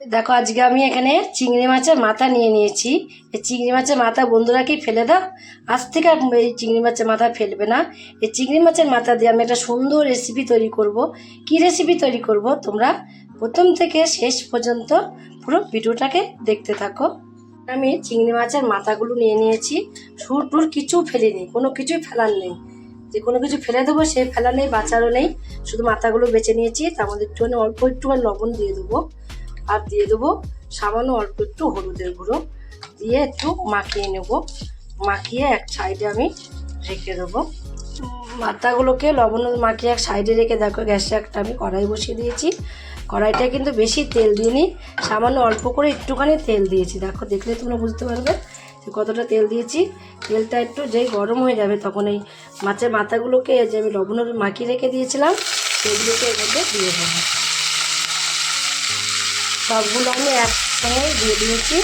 দেখো, আজকে আমি এখানে চিংড়ি মাছের মাথা নিয়ে নিয়েছি। এই চিংড়ি মাছের মাথা বন্ধুরা কি ফেলে দাও? আজ থেকে আর এই চিংড়ি মাছের মাথা ফেলবে না। এই চিংড়ি মাছের মাথা দিয়ে আমি একটা সুন্দর রেসিপি তৈরি করব। কি রেসিপি তৈরি করব? তোমরা প্রথম থেকে শেষ পর্যন্ত পুরো ভিডিওটাকে দেখতে থাকো। আমি চিংড়ি মাছের মাথাগুলো নিয়ে নিয়েছি। সুর টুর কিছু ফেলিনি, কোনো কিছুই ফেলার নেই। যে কোনো কিছু ফেলে দেবো, সে ফেলা নেই, বাঁচারও নেই। শুধু মাথাগুলো বেছে নিয়েছি, তার মধ্যে একটুখানি, অল্প একটুখানি লবণ দিয়ে দেবো। আর দিয়ে দেবো সামান্য অল্প একটু হলুদের গুঁড়ো। দিয়ে একটু মাখিয়ে নেব। মাখিয়ে এক সাইডে আমি রেখে দেবো। মাথাগুলোকে লবণ মাখিয়ে এক সাইডে রেখে দেখো গ্যাসে একটা আমি কড়াই বসিয়ে দিয়েছি। কড়াইটা কিন্তু বেশি তেল দিইনি, সামান্য অল্প করে একটুখানি তেল দিয়েছি। দেখো দেখলে তোমরা বুঝতে পারবে যে কতটা তেল দিয়েছি। তেলটা একটু যেই গরম হয়ে যাবে তখন এই মাছের মাথাগুলোকে যে আমি লবণ মাখিয়ে রেখে দিয়েছিলাম, সেগুলোকে এর মধ্যে দিয়ে দেবো। সবগুলো আমি একসঙ্গে দিয়ে দিয়েছি।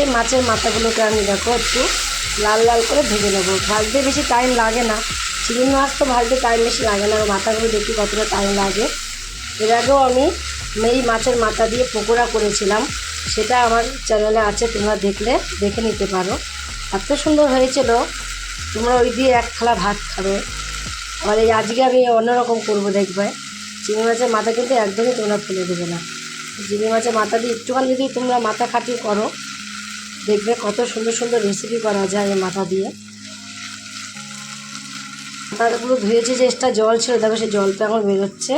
এই মাছের মাথাগুলোকে আমি দেখো একটু লাল লাল করে ভেজে নেব। ভাজতে বেশি টাইম লাগে না। চিংড়ি মাছ তো ভাজতে টাইম বেশি লাগে না, আর মাথাগুলো দেখি কতটা টাইম লাগে। এর আগেও আমি এই মাছের মাথা দিয়ে পকোড়া করেছিলাম। সেটা আমার চ্যানেলে আছে, তোমরা দেখলে, দেখে নিতে পারো। এত সুন্দর হয়েছিল। তোমরা ওই দিয়ে এক থালা ভাত খাবে। আবার এই আজকে আমি অন্যরকম করব দেখবে। চিংড়ি মাছের মাথা কিন্তু একদমই তোমরা ফেলে দেবে না। চিংড়ি মাছের মাথা দিয়ে একটুখানি যদি তোমরা মাথা খাটিয়ে করো, দেখবে কত সুন্দর সুন্দর রেসিপি করা যায় এই মাথা দিয়ে। মাথাগুলো ধুয়েছে যে এক্সট্রা জল ছিল, দেখো সেই জলটা এখন বেরোচ্ছে।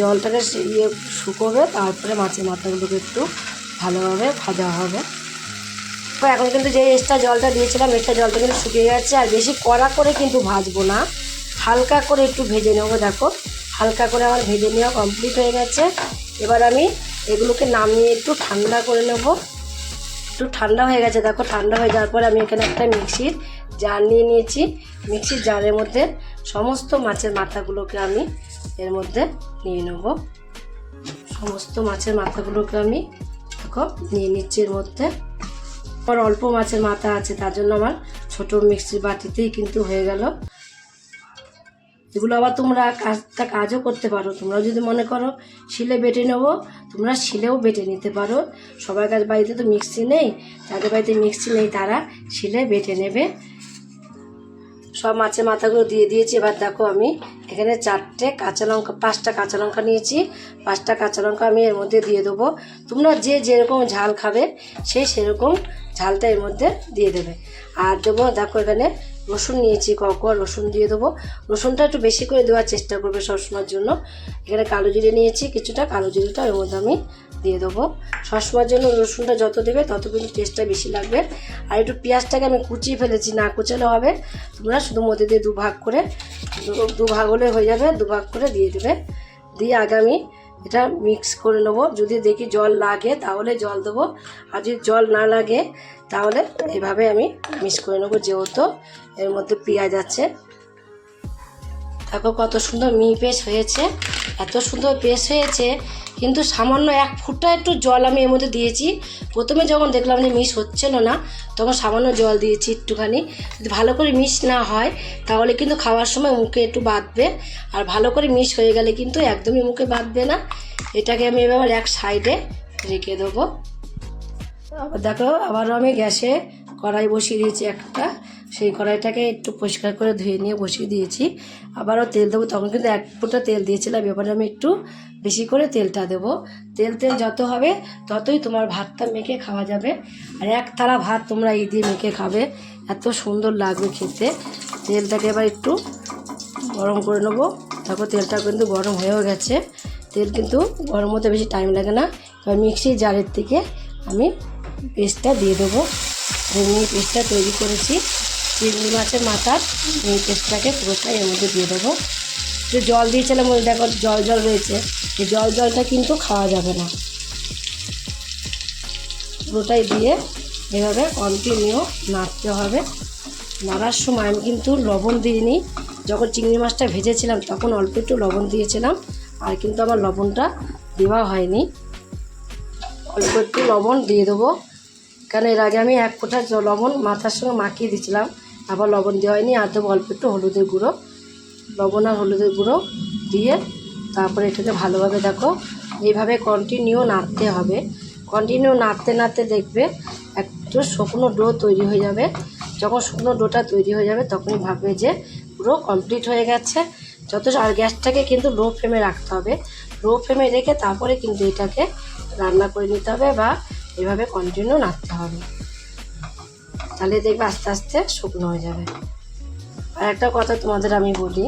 জলটাকে ইয়ে শুকোবে, তারপরে মাছের মাথাগুলোকে একটু ভালোভাবে ভাজা হবে। তো এখন কিন্তু যে এক্সট্রা জলটা দিয়েছিলাম এক্সট্রা জলটা কিন্তু শুকিয়ে যাচ্ছে আর বেশি কড়া করে কিন্তু ভাজবো না। হালকা করে একটু ভেজে নেব, দেখো। হালকা করে আমার ভেজে নেওয়া কমপ্লিট হয়ে গেছে। এবার আমি এগুলোকে নামিয়ে একটু ঠান্ডা করে নেব। একটু ঠান্ডা হয়ে গেছে, দেখো ঠান্ডা হয়ে যাওয়ার পরে আমি এখানে একটা মিক্সির জার নিয়ে নিয়েছি। মিক্সির জারের মধ্যে সমস্ত মাছের মাথাগুলোকে আমি এর মধ্যে নিয়ে নেব। সমস্ত মাছের মাথাগুলোকে আমি দেখো নিয়ে নিচ্ছি এর মধ্যে। আমার অল্প মাছের মাথা আছে, তার জন্য আমার ছোট মিক্সির বাটিতেই কিন্তু হয়ে গেল। এগুলো আবার তোমরা কাজটা কাজও করতে পারো। তোমরা যদি মনে করো শিলে বেটে নেব, তোমরা শিলেও বেটে নিতে পারো। সবার কাছে বাড়িতে তো মিক্সি নেই, যাদের বাড়িতে মিক্সি নেই তারা শিলে বেটে নেবে। সব মাছের মাথাগুলো দিয়ে দিয়েছি। এবার দেখো আমি এখানে চারটে কাঁচা লঙ্কা, পাঁচটা কাঁচা লঙ্কা নিয়েছি। পাঁচটা কাঁচা লঙ্কা আমি এর মধ্যে দিয়ে দেবো। তোমরা যে যেরকম ঝাল খাবে, সে সেরকম ঝালটা এর মধ্যে দিয়ে দেবে। আর দেবো, দেখো এখানে রসুন নিয়েছি ককর রসুন দিয়ে দেবো। রসুনটা একটু বেশি করে দেওয়ার চেষ্টা করবে সবসময়ের জন্য। এখানে কালো জিরে নিয়েছি, কিছুটা কালো জিরেটা এর মধ্যে আমি দিয়ে দেবো। সবসময়ের জন্য রসুনটা যত দেবে, তত কিন্তু টেস্টটা বেশি লাগবে। আর একটু পেঁয়াজটাকে আমি কুচিয়ে ফেলেছি, না কুচালে হবে। তোমরা শুধু মধ্যে দিয়ে দু ভাগ করে, দু- দু ভাগ হলে হয়ে যাবে দু ভাগ করে দিয়ে দেবে। দিয়ে আগামী এটা মিক্স করে নেব। যদি দেখি জল লাগে, তাহলে জল দেবো। আর যদি জল না লাগে, তাহলে এভাবে আমি মিক্স করে নেব যেহেতু এর মধ্যে পেঁয়াজ আছে। দেখো কত সুন্দর মি পেস্ট হয়েছে, এত সুন্দর পেস্ট হয়েছে, কিন্তু সামান্য এক ফুটা একটু জল আমি এর মধ্যে দিয়েছি। প্রথমে যখন দেখলাম যে মিস হচ্ছিল না, তখন সামান্য জল দিয়েছি একটুখানি। যদি ভালো করে মিস না হয়, তাহলে কিন্তু খাওয়ার সময় মুখে একটু বাঁধবে, আর ভালো করে মিস হয়ে গেলে কিন্তু একদমই মুখে বাঁধবে না। এটাকে আমি এবার এক সাইডে রেখে দেবো। দেখো, আবারও আমি গ্যাসে কড়াই বসিয়ে দিয়েছি একটা। সেই কড়াইটাকে একটু পরিষ্কার করে ধুয়ে নিয়ে বসিয়ে দিয়েছি। আবারও তেল দেবো, তখন কিন্তু এক ফুটা তেল দিয়েছিলাম, এবারে আমি একটু বেশি করে তেলটা দেবো। তেল তেল যত হবে, ততই তোমার ভাতটা মেখে খাওয়া যাবে। আর এক থালা ভাত তোমরা এই দিয়ে মেখে খাবে, এত সুন্দর লাগবে খেতে। তেলটাকে এবার একটু গরম করে নেব। তারপর তেলটা কিন্তু গরম হয়েও গেছে। তেল কিন্তু গরম হতে বেশি টাইম লাগে না। এবার মিক্সির জারের থেকে আমি পেস্টটা দিয়ে দেবো। পেস্টটা তৈরি করেছি। চিংড়ি মাছের মাথার মিহি পেস্টটাকে পুরোটাই এর মধ্যে দিয়ে দেবো। যে জল দিয়েছিলাম ওই দেখো জল জল রয়েছে, এই জল জলটা কিন্তু খাওয়া যাবে না। পুরোটাই দিয়ে এভাবে কন্টিনিউ নাড়তে হবে। নাড়ার সময় আমি কিন্তু লবণ দিইনি। যখন চিংড়ি মাছটা ভেজেছিলাম, তখন অল্প একটু লবণ দিয়েছিলাম, আর কিন্তু আমার লবণটা দেওয়া হয়নি। অল্প একটু লবণ দিয়ে দেবো। কারণ এর আগে আমি এক ফোঁটা লবণ মাথার সঙ্গে মাখিয়ে দিয়েছিলাম। আবার লবণ দেওয়া হয়নি আর দেবো অল্প একটু হলুদের গুঁড়ো। লবণ আর হলুদের গুঁড়ো দিয়ে তারপরে এটাকে ভালোভাবে দেখো, এইভাবে কন্টিনিউ নাড়তে হবে। কন্টিনিউ নাড়তে নাড়তে দেখবে একটু শুকনো ডো তৈরি হয়ে যাবে। যখন শুকনো ডোটা তৈরি হয়ে যাবে, তখনই ভাববে যে পুরো কমপ্লিট হয়ে গেছে। যত আর গ্যাসটাকে কিন্তু লো ফ্লেমে রাখতে হবে। লো ফ্লেমে রেখে তারপরে কিন্তু এটাকে রান্না করে নিতে হবে বা এভাবে কন্টিনিউ নাড়তে হবে। তাহলে দেখবে আস্তে আস্তে শুকনো হয়ে যাবে। আর একটা কথা তোমাদের আমি বলি,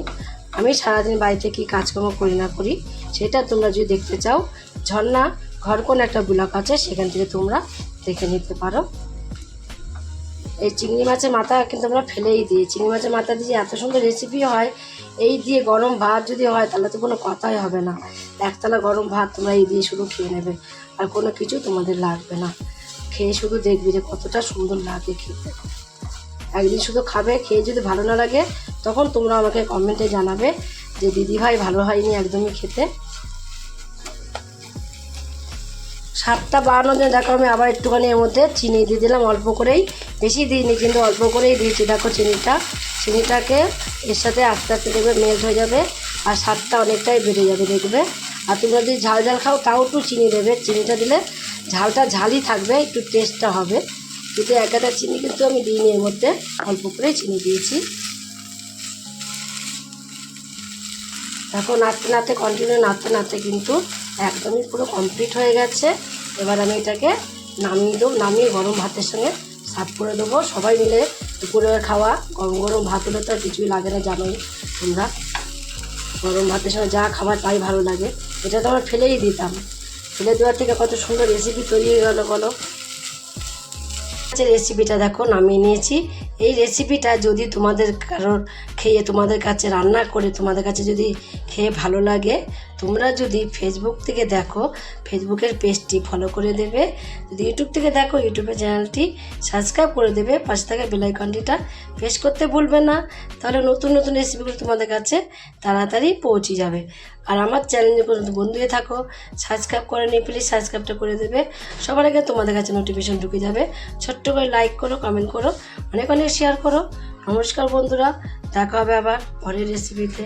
আমি সারাদিন বাড়িতে কী কাজকর্ম করি না করি, সেটা তোমরা যদি দেখতে চাও, ঝর্ণা ঘর কোন একটা ব্লক আছে, সেখান থেকে তোমরা দেখে নিতে পারো। এই চিংড়ি মাছের মাথা কিন্তু আমরা ফেলেই দিই। চিংড়ি মাছের মাথা দিয়ে এত সুন্দর রেসিপি হয়, এই দিয়ে গরম ভাত যদি হয়, তাহলে তো কোনো কথাই হবে না। একতলা গরম ভাত তোমরা এই দিয়ে শুধু খেয়ে নেবে, আর কোনো কিছু তোমাদের লাগবে না। খেয়ে শুধু দেখবি যে কতটা সুন্দর লাগে খেতে। একদিন শুধু খাবে, খেয়ে যদি ভালো না লাগে, তখন তোমরা আমাকে কমেন্টে জানাবে যে দিদি ভাই ভালো হয়নি একদমই খেতে। সাতটা বাহান্ন জন্য দেখো আমি আবার একটুখানি এর মধ্যে চিনি দিয়ে দিলাম অল্প করেই। বেশি দিইনি, কিন্তু অল্প করেই দিয়েছি। দেখো চিনিটা, চিনিটাকে এর সাথে আস্তে আস্তে দেখবে মেল্ট হয়ে যাবে আর স্বাদটা অনেকটাই বেড়ে যাবে দেখবে। আর তোমরা যদি ঝাল ঝাল খাও, তাও একটু চিনি দেবে। চিনিটা দিলে ঝালটা ঝালই থাকবে, একটু টেস্টটা হবে। কিন্তু একটা চিনি কিন্তু আমি দিইনি এর মধ্যে অল্প করেই চিনি দিয়েছি। এখন নাড়তে নাড়তে কন্টিনিউ নাড়তে নাড়তে কিন্তু একদমই পুরো কমপ্লিট হয়ে গেছে। এবার আমি এটাকে নামিয়ে দেবো, নামিয়ে গরম ভাতের সঙ্গে সার্ভ করে দেবো। সবাই মিলে দুপুরে খাওয়া, গরম গরম ভাত হলে তো আর কিছুই লাগে না, জানোই তোমরা। গরম ভাতের সঙ্গে যা খাবার তাই ভালো লাগে। এটা তো আমরা ফেলেই দিতাম। ফেলে দেওয়ার থেকে কত সুন্দর রেসিপি তৈরি হয়ে গেলো বলো? আচ্ছা রেসিপিটা দেখো, নামিয়ে নিয়েছি। এই রেসিপিটা যদি তোমাদের কারোর খেয়ে, তোমাদের কাছে রান্না করে, তোমাদের কাছে যদি খেয়ে ভালো লাগে তোমরা যদি ফেসবুক থেকে দেখো ফেসবুকের পেজটি ফলো করে দেবে। যদি ইউটিউব থেকে দেখো ইউটিউবের চ্যানেলটি সাবস্ক্রাইব করে দেবে। পাশে থাকা বেলাইকনটিটা প্রেস করতে ভুলবে না। তাহলে নতুন নতুন রেসিপিগুলো তোমাদের কাছে তাড়াতাড়ি পৌঁছে যাবে। আর আমার চ্যানেলে কোনো বন্ধু হয়ে থাকো সাবস্ক্রাইব করে নিয়ে প্লিজ সাবস্ক্রাইবটা করে দেবে। সবার আগে তোমাদের কাছে নোটিফিকেশন ঢুকে যাবে। ছোট্ট করে লাইক করো কমেন্ট করো, অনেক অনেক শেয়ার করো। নমস্কার বন্ধুরা, দেখা হবে আবার পরের রেসিপিতে